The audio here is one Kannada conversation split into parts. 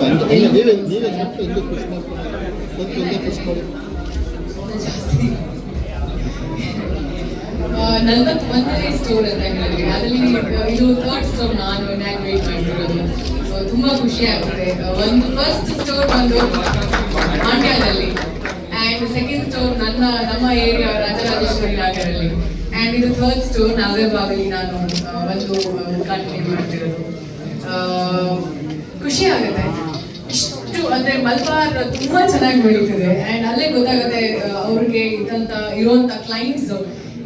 ನೀವೇ ನೀವೇ ಸ್ವಲ್ಪ ಹಿಂದೆ push ಮಾಡ್ಕೊಂಡು ಸ್ವಲ್ಪ ಹಿಂದೆ push ಮಾಡಿ ಜಾಸ್ತಿ ನಲ್ವತ್ತೊಂದನೇ ಸ್ಟೋರ್ ಅಂತ ಹೇಳಿದ್ವಿ ಅದರಲ್ಲಿ ಇದು ಥರ್ಡ್ ಸ್ಟೋರ್ ನಾನು ಇನಾಗ್ರೇಟ್ ಮಾಡಿರೋದು. ಸೊ ತುಂಬಾ ಖುಷಿ ಆಗ್ತದೆ. ಒಂದು ಫಸ್ಟ್ ಸ್ಟೋರ್ ಬಂದು ಮಂಡ್ಯದಲ್ಲಿ ಆ್ಯಂಡ್ ಸೆಕೆಂಡ್ ಸ್ಟೋರ್ ನನ್ನ ನಮ್ಮ ಏರಿಯಾ ರಾಜರಾಜೇಶ್ವರಿ ನಗರಲ್ಲಿ. ಆ್ಯಂಡ್ ಇದು ಥರ್ಡ್ ಸ್ಟೋರ್ ನಾಗರಬಾಗಲ್ಲಿ ನಾನು ಒಂದು ಕಂಟಿನ್ಯೂ ಮಾಡ್ತಿರೋದು. ಖುಷಿ ಆಗುತ್ತೆ. ಅಂದ್ರೆ ಮಲ್ಬಾರ್ ತುಂಬಾ ಚೆನ್ನಾಗಿ ಬೆಳೀತದೆ. ಅಂಡ್ ಅಲ್ಲೇ ಗೊತ್ತಾಗುತ್ತೆ ಅವ್ರಿಗೆ ಇದ್ದಂತ ಇರುವಂತ ಕ್ಲೈಂಟ್ಸ್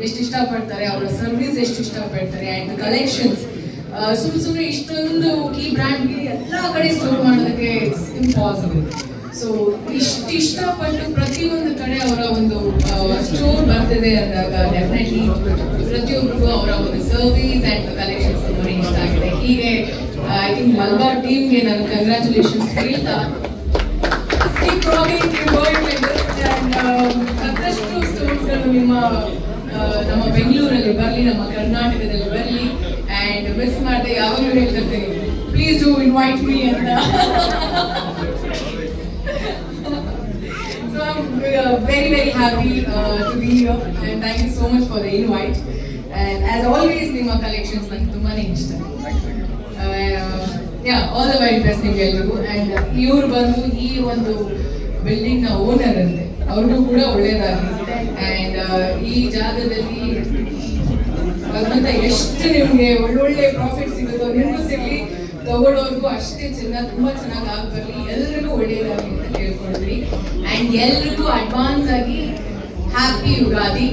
ಎಷ್ಟು ಇಷ್ಟಪಡ್ತಾರೆ, ಅವರ ಸರ್ವಿಸ್ ಎಷ್ಟು ಇಷ್ಟಪಡ್ತಾರೆ ಅಂಡ್ ಕಲೆಕ್ಷನ್ಸ್ ಸುಮ್ ಸುಮ್ಮನೆ ಇಷ್ಟೊಂದು ಈ ಬ್ರ್ಯಾಂಡ್ ಎಲ್ಲ ಕಡೆ ಸ್ಟೋರ್ ಮಾಡೋದಕ್ಕೆ ಇಟ್ಸ್ ಇಂಪಾಸಿಬಲ್ ಸೊ ಇಷ್ಟು ಇಷ್ಟಪಟ್ಟು ಪ್ರತಿಯೊಂದು ಕಡೆ ಅವರ ಒಂದು ಸ್ಟೋರ್ ಬರ್ತಿದೆ ಅಂದಾಗ ಡೆಫಿನೆಟ್ಲಿ ಪ್ರತಿಯೊಬ್ಬರಿಗೂ ಅವರ ಒಂದು ಸರ್ವಿಸ್ ಅಂಡ್ ಕಲೆಕ್ಷನ್ಸ್ ತುಂಬಾ ಇಷ್ಟ ಆಗಿದೆ ಹೀಗೆ ಐ ಥಿಂಕ್ ಮಲ್ಬಾರ್ ಟೀಮ್ಗೆ ನಾನು ಕಂಗ್ರ್ಯಾಚುಲೇಷನ್ಸ್ ಹೇಳ್ತಾ ನಮ್ಮ ಬೆಂಗಳೂರಲ್ಲಿ ಬರಲಿ ನಮ್ಮ ಕರ್ನಾಟಕದಲ್ಲಿ ಬರಲಿ ಆ್ಯಂಡ್ ಮಿಸ್ ಮಾಡದೆ ಯಾವಾಗಲೂ ಹೇಳ್ತಿರ್ತೀನಿ. ಪ್ಲೀಸ್ ಡೂ ಇನ್ವೈಟ್ ಮೀ ಅಂತ. So very very happy to be uh, and thank you so much for the invite and as always, ನಿಮ್ಮ ಕಲೆಕ್ಷನ್ಸ್ ನನಗೆ ತುಂಬಾ ಇಷ್ಟ. Ya all the very best ನಿಮ್ಗೆ ಎಲ್ರಿಗೂ ಆ್ಯಂಡ್ ಇವ್ರು ಬಂದು ಈ ಒಂದು ಬಿಲ್ಡಿಂಗ್ನ ಓನರ್ ಅಂತೆ. ಅವ್ರಿಗೂ ಕೂಡ ಒಳ್ಳೇದಾಗಲಿ ಅಂಡ್ ಈ ಜಾಗದಲ್ಲಿ ಭಗವಂತ ಎಷ್ಟು ನಿಮ್ಗೆ ಒಳ್ಳೊಳ್ಳೆ ಪ್ರಾಫಿಟ್ ಸಿಗುತ್ತೋ, ನಿಮಗೂ ಸಿಗ್ಲಿ, ತಗೊಳ್ಳೋರ್ಗೂ ಅಷ್ಟೇ ಚೆನ್ನಾಗಿ ತುಂಬಾ ಚೆನ್ನಾಗಿ ಆಗ್ಬರ್ಲಿ, ಎಲ್ರಿಗೂ ಒಳ್ಳೇದಾಗಲಿ ಅಂತ ಕೇಳ್ಕೊಳ್ತೀವಿ. ಅಂಡ್ ಎಲ್ರಿಗೂ ಅಡ್ವಾನ್ಸ್ ಆಗಿ ಹ್ಯಾಪಿ ಯುಗಾದಿ.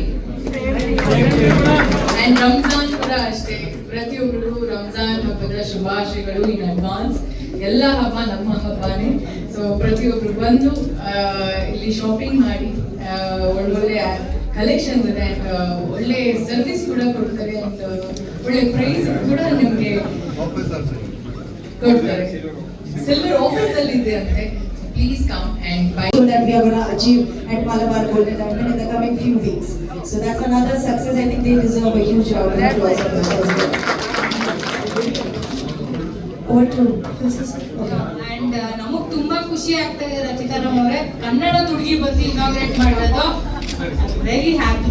ಅಂಡ್ ರಂಜಾನ್ ಕೂಡ ಅಷ್ಟೇ. ಪ್ರತಿಯೊಬ್ಬರಿಗೂ ರಂಜಾನ್ ಹಬ್ಬದ ಶುಭಾಶಯಗಳು ಇನ್ ಅಡ್ವಾನ್ಸ್ ಎಲ್ಲ ಹಬ್ಬ ನಮ್ಮ ಹಬ್ಬನೇ ಸೊ ಪ್ರತಿಯೊಬ್ರು ಬಂದು ಇಲ್ಲಿ ಶಾಪಿಂಗ್ ಮಾಡಿ ಒಳ್ಳೊಳ್ಳೆ ಕಲೆಕ್ಷನ್ ಇದೆ ಒಳ್ಳೆ ಸರ್ವಿಸ್ ಕೂಡ ಕೊಡ್ತಾರೆ ಅಂಡ್ ಒಳ್ಳೆ ಪ್ರೈಸ್ ಕೂಡ ನಿಮಗೆ ಕೊಡ್ತಾರೆ ಸಿಲ್ವರ್ ಆಫರ್ಸ್ ಅಲ್ಲಿ ಇದೆ ಅಂತೆ please come and buy so that we are going to achieve at Malabar Golden Diamond in the coming few weeks. So that's another success. I think they deserve a huge round of and ನಮಗ್ ತುಂಬಾ ಖುಷಿ ಆಗ್ತಾ ಇದೆ ರಚಿತಾರಾಮ್ ಅವರೇ. ಕನ್ನಡ ಹುಡುಗಿ ಬಂದು ಇನಾಗ್ರೇಟ್ ಮಾಡಿರೋದು. Very happy